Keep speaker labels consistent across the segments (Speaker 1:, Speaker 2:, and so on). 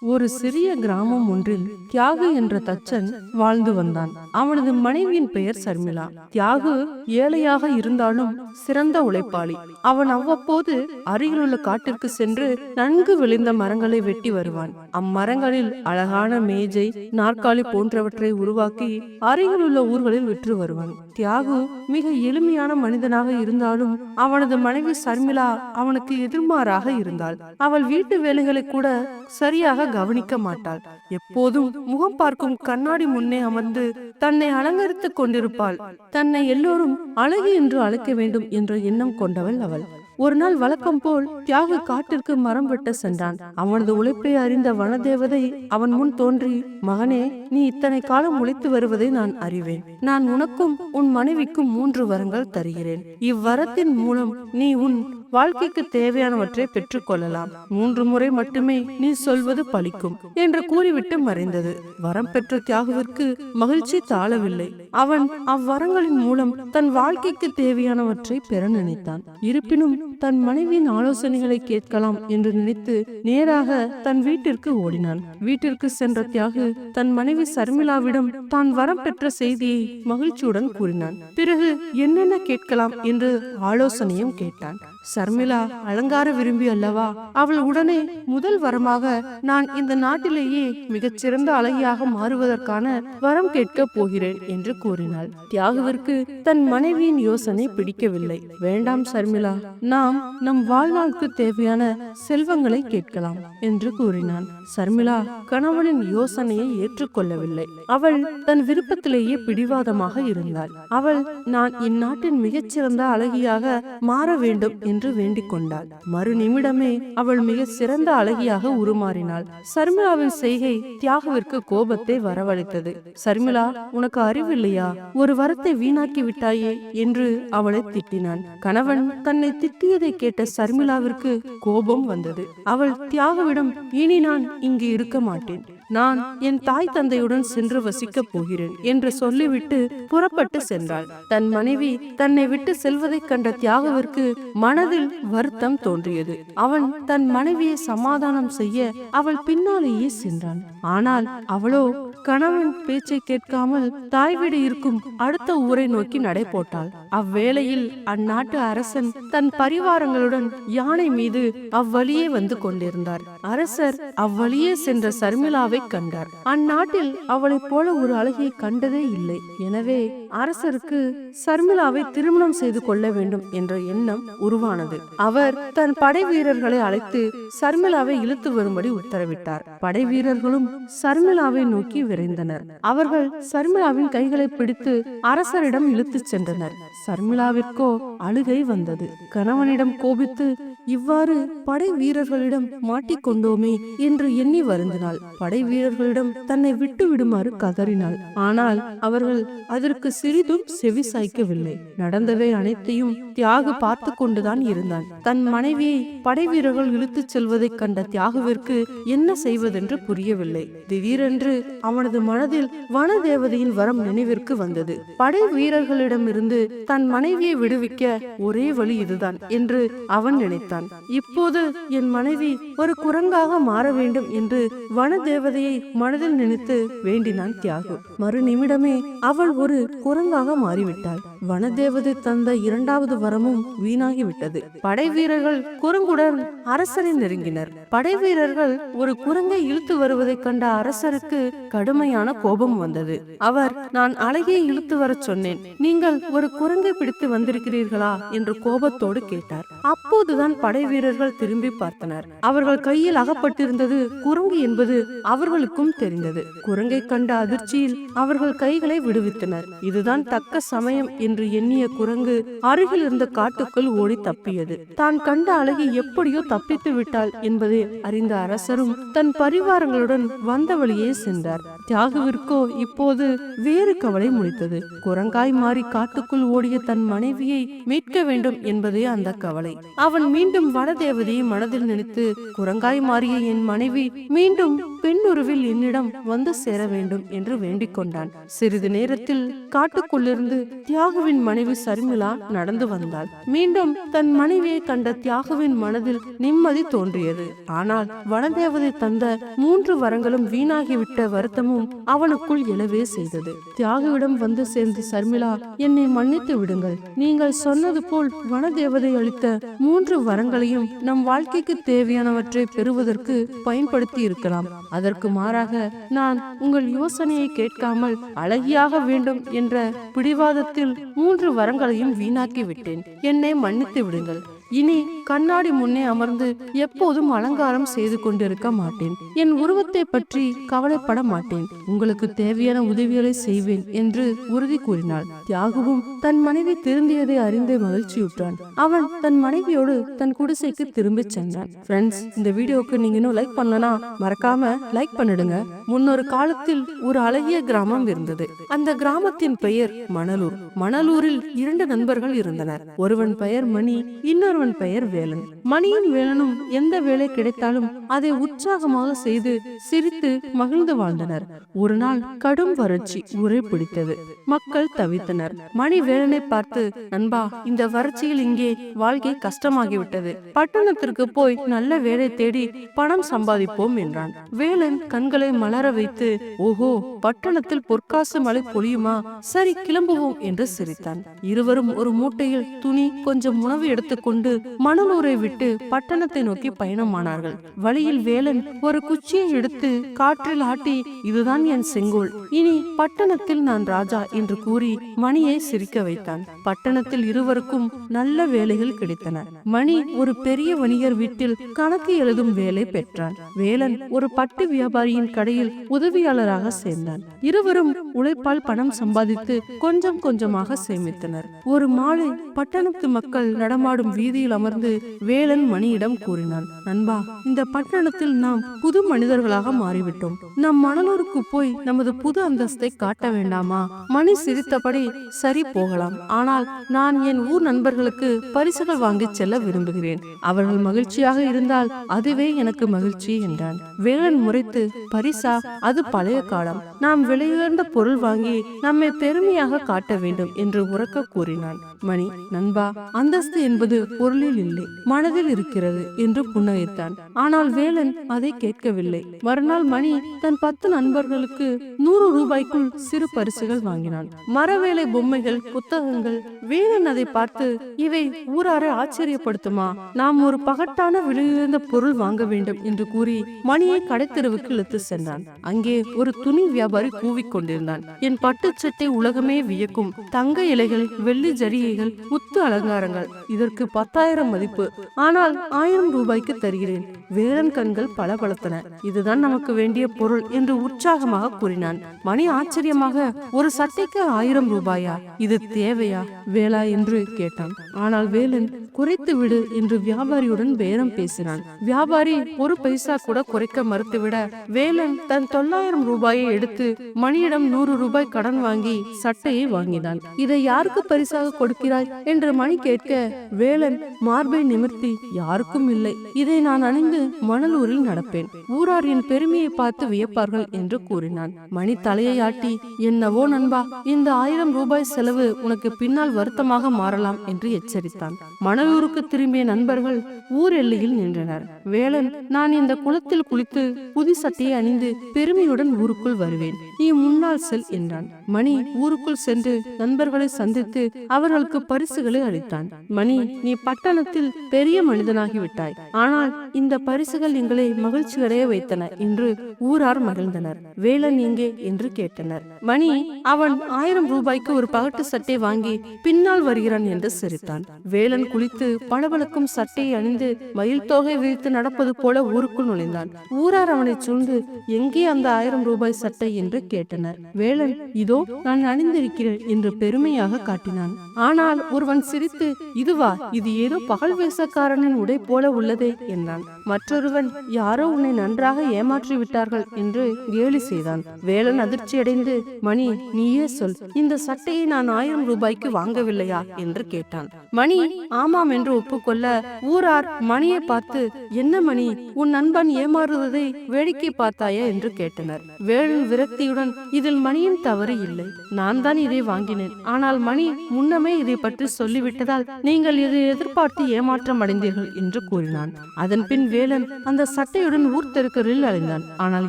Speaker 1: ஒரு சிறிய கிராமம் ஒன்றில் தியாகு என்ற தச்சன் வாழ்ந்து வந்தான். அவனது மனைவியின் பெயர் சர்மிளா. தியாகு ஏழையாக இருந்தாலும் சிறந்த உழைப்பாளி. அவன் அவ்வப்போது அருகிலுள்ள காட்டிற்கு சென்று நன்கு விளைந்த மரங்களை வெட்டி வருவான். அம்மரங்களில் அழகான மேஜை நாற்காலி போன்றவற்றை உருவாக்கி அருகில் உள்ள ஊர்களில் விற்று வருவான். தியாகு மிக எளிமையான மனிதனாக இருந்தாலும் அவனது மனைவி சர்மிளா அவனுக்கு எதிர்மாறாக இருந்தாள். அவள் வீட்டு வேலைகளை கூட சரியாக கவனிக்க மாட்டாள். எப்போதும் முகம் பார்க்கும் கண்ணாடி முன்னே அமர்ந்து தன்னை அலங்கரித்துக் கொண்டிருப்பாள். தன்னை எல்லோரும் அழகு என்று அழைக்க வேண்டும் என்ற எண்ணம் கொண்டவள் அவள். ஒரு நாள் வழக்கம் போல் தியாகு காட்டிற்கு மரம் வெட்ட சென்றான். அவனது உழைப்பை அறிந்த வனதேவதை அவன் முன் தோன்றி மகனே நீ இத்தனை காலம் உழைத்து வருவதை நான் அறிவேன். நான் உனக்கும் உன் மனைவிக்கும் மூன்று வரங்கள் தருகிறேன். இவ்வரத்தின் மூலம் நீ உன் வாழ்க்கைக்கு தேவையானவற்றை பெற்றுக்கொள்ளலாம். மூன்று முறை மட்டுமே நீ சொல்வது பலிக்கும் என்று கூறிவிட்டு மறைந்தது. வரம் பெற்ற தியாகுவிற்கு மகிழ்ச்சி தாழவில்லை. அவன் அவ்வரங்களின் மூலம் தன் வாழ்க்கைக்கு தேவையானவற்றை பெற நினைத்தான். இருப்பினும் தன் மனைவியின் ஆலோசனைகளை கேட்கலாம் என்று நினைத்து நேராக தன் வீட்டிற்கு ஓடினான். வீட்டிற்கு சென்ற தியாகு தன் மனைவி சர்மிளாவிடம் தான் வரம் பெற்ற செய்தியை மகிழ்ச்சியுடன் கூறினான். பிறகு என்னென்ன கேட்கலாம் என்று ஆலோசனையும் கேட்டான். சர்மிளா அலங்கார விரும்பி அல்லவா? அவள் உடனே முதல் வரமாக நான் இந்த நாட்டிலேயே மிகச்சிறந்த அழகியாக மாறுவதற்கான வரம் கேட்கப் போகிறேன் என்று கூறினாள். தியாகுவிற்கு தன் மனைவியின் யோசனை பிடிக்கவில்லை. வேண்டாம் சர்மிளா நான் நாம் நம் வாழ்நாளுக்கு தேவையான செல்வங்களை கேட்கலாம் என்று கூறினான். சர்மிளா கணவனின் யோசனையை ஏற்றுக்கொள்ளவில்லை. அவள் தன் விருப்பத்திலேயே பிடிவாதமாக இருந்தாள். அவள் நான் இந்நாட்டின் மிகச்சிறந்த அழகியாக மாற வேண்டும் என்று வேண்டிக் கொண்டாள். மறு நிமிடமே அவள் மிக சிறந்த அழகியாக உருமாறினாள். சர்மிளாவின் செய்கை தியாகுவிற்கு கோபத்தை வரவழைத்தது. சர்மிளா உனக்கு அறிவில்லையா? ஒரு வரத்தை வீணாக்கி விட்டாயே? என்று அவளை திட்டினான். கணவன் தன்னை திட்டிய திட்டியதை கேட்ட சர்மிளாவிற்கு கோபம் வந்தது. அவள் தியாகவிடம் இனி நான் இங்கு இருக்க மாட்டேன். நான் என் தாய் தந்தையுடன் சென்று வசிக்கப் போகிறேன் என்று சொல்லிவிட்டு புறப்பட்டு சென்றாள். தன் மனைவி தன்னை விட்டு செல்வதைக் கண்ட தியாகவிற்கு மனதில் வருத்தம் தோன்றியது. அவன் தன் மனைவியை சமாதானம் செய்ய அவள் பின்னாலேயே சென்றான். ஆனால் அவளோ கணவன் பேச்சை கேட்காமல் தாய் வீடு இருக்கும் அடுத்த ஊரை நோக்கி நடை போட்டாள். அவ்வேளையில் அந்நாட்டு அரசன் தன் பரிவாரங்களுடன் யானை மீது அவ்வழியே வந்து கொண்டிருந்தார். அரசர் அவ்வழியே சென்ற சர்மிளாவை கண்டார். அந்நாட்டில் அவளைப் போல ஒரு அழகியை கண்டதே இல்லை. எனவே அரசருக்கு சர்மிளாவை திருமணம் செய்து கொள்ள வேண்டும் என்ற எண்ணம் உருவானது. அவர் தன் படை வீரர்களை அழைத்து சர்மிளாவை இழுத்து வரும்படி உத்தரவிட்டார். படை வீரர்களும் சர்மிளாவை நோக்கி விரைந்தனர். அவர்கள் சர்மிளாவின் கைகளை பிடித்து அரசரிடம் இழுத்துச் சென்றனர். சர்மிளாவிற்கோ அழுகை வந்தது. கணவனிடம் கோபித்து இவ்வாறு படை வீரர்களிடம் மாட்டிக்கொண்டோமே என்று எண்ணி வருந்தினாள். படை வீரர்களிடம் தன்னை விட்டு விடுமாறு கதறினாள். ஆனால் அவர்கள் அதற்கு சிறிதும் செவி சாய்க்கவில்லை. நடந்தவை அனைத்தையும் தியாகு பார்த்து கொண்டுதான் இருந்தான். தன் மனைவியை படை வீரர்கள் இழுத்துச் செல்வதைக் கண்ட தியாகுவிற்கு என்ன செய்வதென்று புரியவில்லை. திடீரென்று அவன் அவனது மனதில் வனதேவதையின் வரம் நினைவிற்கு வந்தது. படை வீரர்களிடமிருந்து தன் மனைவியை விடுவிக்க ஒரே வழி இதுதான் என்று அவன் நினைத்தான். இப்போது என் மனைவி ஒரு குரங்காக மாற வேண்டும் என்று வனதேவதையை மனதில் நினைத்து வேண்டினான் தியாகு. மறு நிமிடமே அவள் ஒரு குரங்காக மாறிவிட்டாள். வனதேவதை தந்த இரண்டாவது வரமும் வீணாகிவிட்டது. படை வீரர்கள் குரங்குடன் அரசரை நெருங்கினர். படை வீரர்கள் ஒரு குரங்கை இழுத்து வருவதைக் கண்ட அரசருக்கு கடுமையான கோபம் வந்தது. அவர் நான் அழகியை இழுத்து வரச் சொன்னேன். நீங்கள் ஒரு குரங்கை பிடித்து வந்திருக்கிறீர்களா? என்று கோபத்தோடு கேட்டார். அப்போதுதான் படை வீரர்கள் திரும்பி பார்த்தனர். அவர்கள் கையில் அகப்பட்டிருந்தது குரங்கு என்பது அவர்களுக்கும் தெரிந்தது. குரங்கை கண்ட அதிர்ச்சியில் அவர்கள் கைகளை விடுவித்தனர். இதுதான் தக்க சமயம் என்று எண்ணிய குரங்கு அருகில் இருந்த காட்டுக்குள் ஓடி தப்பியது. தான் கண்ட அழகி எப்படியோ தப்பித்து விட்டாள் என்பதை அறிந்த அரசரும் தன் பரிவாரங்களுடன் வந்த வழியே சென்றார். தியாகுவிற்கோ இப்போது வேறு கவலை முடித்தது குரங்காய் மாறி காட்டுக்குள் ஓடிய தன் மனைவியை மீட்க வேண்டும் என்பதே அந்த கவலை. அவன் மீண்டும் வனதேவதையை மனதில் நினைத்து குரங்காய் மாறிய என் மனைவி மீண்டும் பெண்ணுருவில் என்னிடம் வந்து சேர வேண்டும் என்று வேண்டிக் கொண்டான். சிறிது நேரத்தில் காட்டுக்குள்ளிருந்து தியாகுவின் மனைவி சர்மிளா நடந்து வந்தாள். மீண்டும் தன் மனைவியை கண்ட தியாகுவின் மனதில் நிம்மதி தோன்றியது. ஆனால் வனதேவதை தந்த மூன்று வரங்களும் வீணாகிவிட்ட வருத்தமும் அவனுக்குள் எழவே செய்தது. தியாகுவிடம் வந்து சேர்ந்து சர்மிளா என்னை மன்னித்து விடுங்கள். நீங்கள் சொன்னது போல் வனதேவதை அளித்த மூன்று வரங்களையும் நம் வாழ்க்கைக்கு தேவையானவற்றை பெறுவதற்கு பயன்படுத்தி இருக்கலாம். அதற்கு மாறாக நான் உங்கள் யோசனையை கேட்காமல் அழகியாக வேண்டும் என்ற பிடிவாதத்தில் மூன்று வரங்களையும் வீணாக்கி விட்டேன் என்னை மன்னித்து விடுங்கள். இனி கண்ணாடி முன்னே அமர்ந்து எப்போதும் அலங்காரம் செய்து கொண்டிருக்க மாட்டேன். என் உருவத்தை பற்றி கவலைப்பட மாட்டேன். உங்களுக்கு தேவையான உதவிகளை செய்வேன் என்று உறுதி கூறினாள். தியாகுவும் தன் மனைவி திருந்தியதை அறிந்து மகிழ்ச்சியுற்றான். அவன் தன் மனைவியோடு தன் குடிசைக்கு திரும்பிச் சென்றான். ஃப்ரெண்ட்ஸ் இந்த வீடியோக்கு நீங்க இன்னும் லைக் பண்ணலனா மறக்காம லைக் பண்ணிடுங்க. முன்னொரு காலத்தில் ஒரு அழகிய கிராமம் இருந்தது. அந்த கிராமத்தின் பெயர் மணலூர். மணலூரில் இரண்டு நண்பர்கள் இருந்தனர். ஒருவன் பெயர் மணி இன்னொரு இன்னொருவன் பெயர் வேலன். மணியும் வேலனும் எந்த வேலை கிடைத்தாலும் அதை உற்சாகமாக செய்து சிரித்து மகிழ்ந்து வாழ்ந்தனர். ஒரு நாள் கடும் வறட்சி உரை பிடித்தது. மக்கள் தவித்தனர். மணி வேலனை பார்த்து நண்பா இந்த வறட்சியில் இங்கே வாழ்க்கை கஷ்டமாகிவிட்டது. பட்டணத்திற்கு போய் நல்ல வேலை தேடி பணம் சம்பாதிப்போம் என்றான். வேலன் கண்களை மலர வைத்து ஓஹோ பட்டணத்தில் பொற்காசு மழை பொழியுமா? சரி கிளம்புவோம் என்று சிரித்தான். இருவரும் ஒரு மூட்டையில் துணி கொஞ்சம் உணவு எடுத்துக்கொண்டு கொண்டு மணலூரை விட்டு பட்டணத்தை நோக்கி பயணமானார்கள். வழியில் வேலன் ஒரு குச்சியை எடுத்து காற்றில் ஆட்டி இதுதான் என் செங்கோல். இனி பட்டணத்தில் நான் ராஜா என்று கூறி மணியை சிரிக்க வைத்தான். பட்டணத்தில் இருவருக்கும் நல்ல வேலைகள் கிடைத்தன. மணி ஒரு பெரிய வணிகர் வீட்டில் கணக்கு எழுதும் வேலை பெற்றான். வேலன் ஒரு பட்டு வியாபாரியின் கடையில் உதவியாளராக சேர்ந்தான். இருவரும் உழைப்பால் பணம் சம்பாதித்து கொஞ்சம் கொஞ்சமாக சேமித்தனர். ஒரு மாலை பட்டணத்து மக்கள் நடமாடும் வீதி வீதியில் அமர்ந்து வேலன் மணியிடம் கூறினான் நண்பா இந்த பட்டணத்தில் நாம் புது மனிதர்களாக மாறிவிட்டோம். நம் மணலூருக்கு போய் நமது புது அந்தஸ்தை காட்ட வேண்டாமா? மணி சிரித்தபடி சரி போகலாம். ஆனால் நான் என் ஊர் நண்பர்களுக்கு பரிசுகள் வாங்கி செல்ல விரும்புகிறேன். அவர்கள் மகிழ்ச்சியாக இருந்தால் அதுவே எனக்கு மகிழ்ச்சி என்றான். வேலன் முறைத்து பரிசா? அது பழைய காலம். நாம் விலையுயர்ந்த பொருள் வாங்கி நம்மை பெருமையாக காட்ட வேண்டும் என்று உறக்க கூறினான். மணி நண்பா அந்தஸ்து என்பது ஒரு பொருளில் இல்லை மனதில் இருக்கிறது என்று புன்னகைத்தான். ஆனால் வேலன் அதை கேட்கவில்லை. மறுநாள் மணி தன் பத்து நண்பர்களுக்கு நூறு ரூபாய்க்குள் சிறு பரிசுகள் வாங்கினான். மரவேலை பொம்மைகள் புத்தகங்கள் வேலன் அதை பார்த்து இவை ஊரார ஆச்சரியப்படுத்துமா? நாம் ஒரு பகட்டான விலையுயர்ந்த பொருள் வாங்க வேண்டும் என்று கூறி மணியை கடைத்தெருவுக்கு இழுத்து சென்றான். அங்கே ஒரு துணி வியாபாரி கூவிக்கொண்டிருந்தான் என் பட்டுச்சட்டை உலகமே வியக்கும். தங்க இலைகள் வெள்ளி ஜரிகைகள் முத்து அலங்காரங்கள். இதற்கு பத்தாயிரம் மதிப்பு. ஆனால் ஆயிரம் ரூபாய்க்கு தருகிறேன். வேலன் கண்கள் பளபளத்தன. இதுதான் நமக்கு வேண்டிய பொருள் என்று உற்சாகமாக கூறினான். மணி ஆச்சரியமாக ஒரு சட்டைக்கு ஆயிரம் ரூபாயா? இது தேவையா? வேலா என்று கேட்டான். ஆனால் வேலன் குறைத்து விடு என்று வியாபாரியுடன் பேரம் பேசினான். வியாபாரி ஒரு பைசா கூட குறைக்க மறுத்துவிட வேலன் தன் தொள்ளாயிரம் ரூபாயை எடுத்து மணியிடம் நூறு ரூபாய் கடன் வாங்கி சட்டையை வாங்கினான். இதை யாருக்கு பரிசாக கொடுக்கிறாய்? என்று மணி கேட்க வேலன் மார்பை நிமிர்த்தி யாருக்கும் இல்லை. இதை நான் அணிந்து மணலூரில் நடப்பேன். ஊரார் என் பெருமையை பார்த்து வியப்பார்கள் என்று கூறினான். மணி தலையை ஆட்டி என்னவோ நண்பா இந்த ஆயிரம் ரூபாய் செலவு உனக்கு பின்னால் வருத்தமாக மாறலாம் என்று எச்சரித்தான். மணலூருக்கு திரும்பிய நண்பர்கள் ஊர் எல்லையில் நின்றனர். வேலன் நான் இந்த குளத்தில் குளித்து புதி சட்டையை அணிந்து பெருமையுடன் ஊருக்குள் வருவேன். நீ முன்னால் செல் என்றான். மணி ஊருக்குள் சென்று நண்பர்களை சந்தித்து அவர்களுக்கு பரிசுகளை அளித்தான். மணி நீ பட்டணத்தில் பெரிய மனிதனாகி விட்டாய் ஆனால் இந்த பரிசுகள் எங்களை மகிழ்ச்சியடைய வைத்தன என்று ஊரார் மகிழ்ந்தனர். வேலன் எங்கே என்று கேட்டனர். மணி அவன் ஆயிரம் ரூபாய்க்கு ஒரு பகட்டு சட்டை வாங்கி பின்னால் வருகிறான் என்று சிரித்தான். வேலன் குளித்து பளபளக்கும் சட்டையை அணிந்து மயில் தொகை விரித்து நடப்பது போல ஊருக்குள் நுழைந்தான். ஊரார் அவனை சூழ்ந்து எங்கே அந்த ஆயிரம் ரூபாய் சட்டை? என்று கேட்டனர். வேலன் இதோ நான் அணிந்திருக்கிறேன் என்று பெருமையாக காட்டினான். ஆனால் ஒருவன் சிரித்து இதுவா? இது ஏதோ பகல் வேசக்காரனின் உடை போல உள்ளதே என்றான். மற்றொருவன் யாரோ உன்னை நன்றாக ஏமாற்றி விட்டார்கள் என்று கேலி செய்தான். வேலன் அதிர்ச்சியடைந்து மணி நீயே சொல் இந்த சட்டையை நான் ஆயிரம் ரூபாய்க்கு வாங்கவில்லையா? என்று கேட்டான். மணி ஆமாம் என்று ஒப்புக்கொள்ள ஊரார் மணியை பார்த்து என்ன மணி உன் நண்பன் ஏமாறுவதை வேடிக்கை பார்த்தாயா? என்று கேட்டனர். வேலன் விரக்தியுடன் இதில் மணியின் தவறு இல்லை. நான் தான் இதை வாங்கினேன். ஆனால் மணி முன்னமே இதை பற்றி சொல்லிவிட்டதால் நீங்கள் இதை எதிர்பார்த்து ஏமாற்றம் அடைந்தீர்கள் என்று கூறினான். அதன் பின் வேலன் அந்த சட்டையுடன் ஊர் தெருக்கரில் அலைந்தான். ஆனால்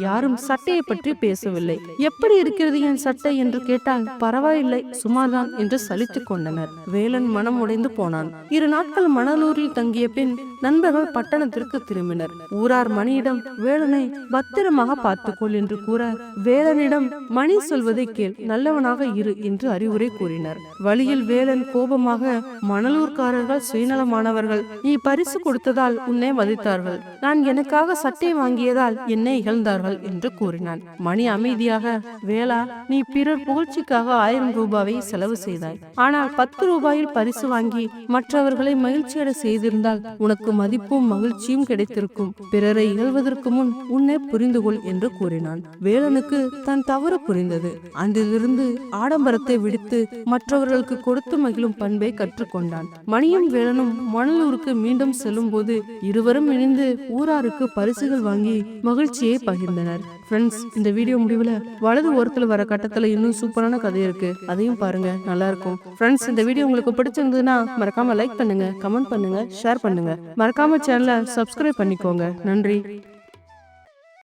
Speaker 1: யாரும் சட்டையை பற்றி பேசவில்லை. எப்படி இருக்கிறது என் சட்டை? என்று கேட்டால் பரவாயில்லை சுமார்தான் என்று சலித்துக் கொண்டனர். வேலன் மனம் உடைந்து போனான். இரு நாட்கள் மணலூரில் தங்கிய பின் நண்பர்கள் பட்டணத்திற்கு திரும்பினர். ஊரார் மணியிடம் வேலனை பத்திரமாக பார்த்துக்கொள் என்று கூற வேலனிடம் மணி சொல்வதை கேள் நல்லவனாக இரு என்று அறிவுரை கூறினர். வழியில் வேலன் கோபமாக மணலூர்காரர்கள் சுயநலமானவர்கள் நீ பரிசு கொடுத்ததால் உன்னை மதித்தார்கள். நான் எனக்காக சட்டை வாங்கியதால் என்னை இகழ்ந்தார்கள் என்று கூறினான். மணி அமைதியாக வேளா நீ பிறர் புகழ்ச்சிக்காக ஆயிரம் ரூபாவை செலவு செய்தாய். ஆனால் பத்து ரூபாயில் பரிசு வாங்கி மற்றவர்களை மகிழ்ச்சியடை செய்திருந்தால் உனக்கு மதிப்பும் மகிழ்ச்சியும் கிடைத்திருக்கும். பிறரை இகழ்வதற்கு முன் உன்னை புரிந்து கொள் என்று கூறினான். வேலனுக்கு தன் தவறு புரிந்தது. அன்றிலிருந்து ஆடம்பரத்தை விடுத்து மற்றவர்களுக்கு கொடுத்து மகிழும் பண்பை கற்றுக்கொண்டான். மணியும் நானும் மணலூருக்கு மீண்டும் செல்லும் போது இருவரும் இணைந்து ஊராருக்கு பரிசுகள் வாங்கி மகிழ்ச்சியை பகிர்ந்தனர். ஃப்ரெண்ட்ஸ் இந்த வீடியோ முடிவுல வலது ஓரத்தில் வர கட்டத்துல இன்னும் சூப்பரான கதை இருக்கு. அதையும் பாருங்க நல்லா இருக்கும் ஃப்ரெண்ட்ஸ் இந்த வீடியோ உங்களுக்கு பிடிச்சிருந்ததுன்னா மறக்காம லைக் பண்ணுங்க கமெண்ட் பண்ணுங்க ஷேர் பண்ணுங்க. மறக்காம சேனலை சப்ஸ்கிரைப் பண்ணிக்கோங்க. நன்றி.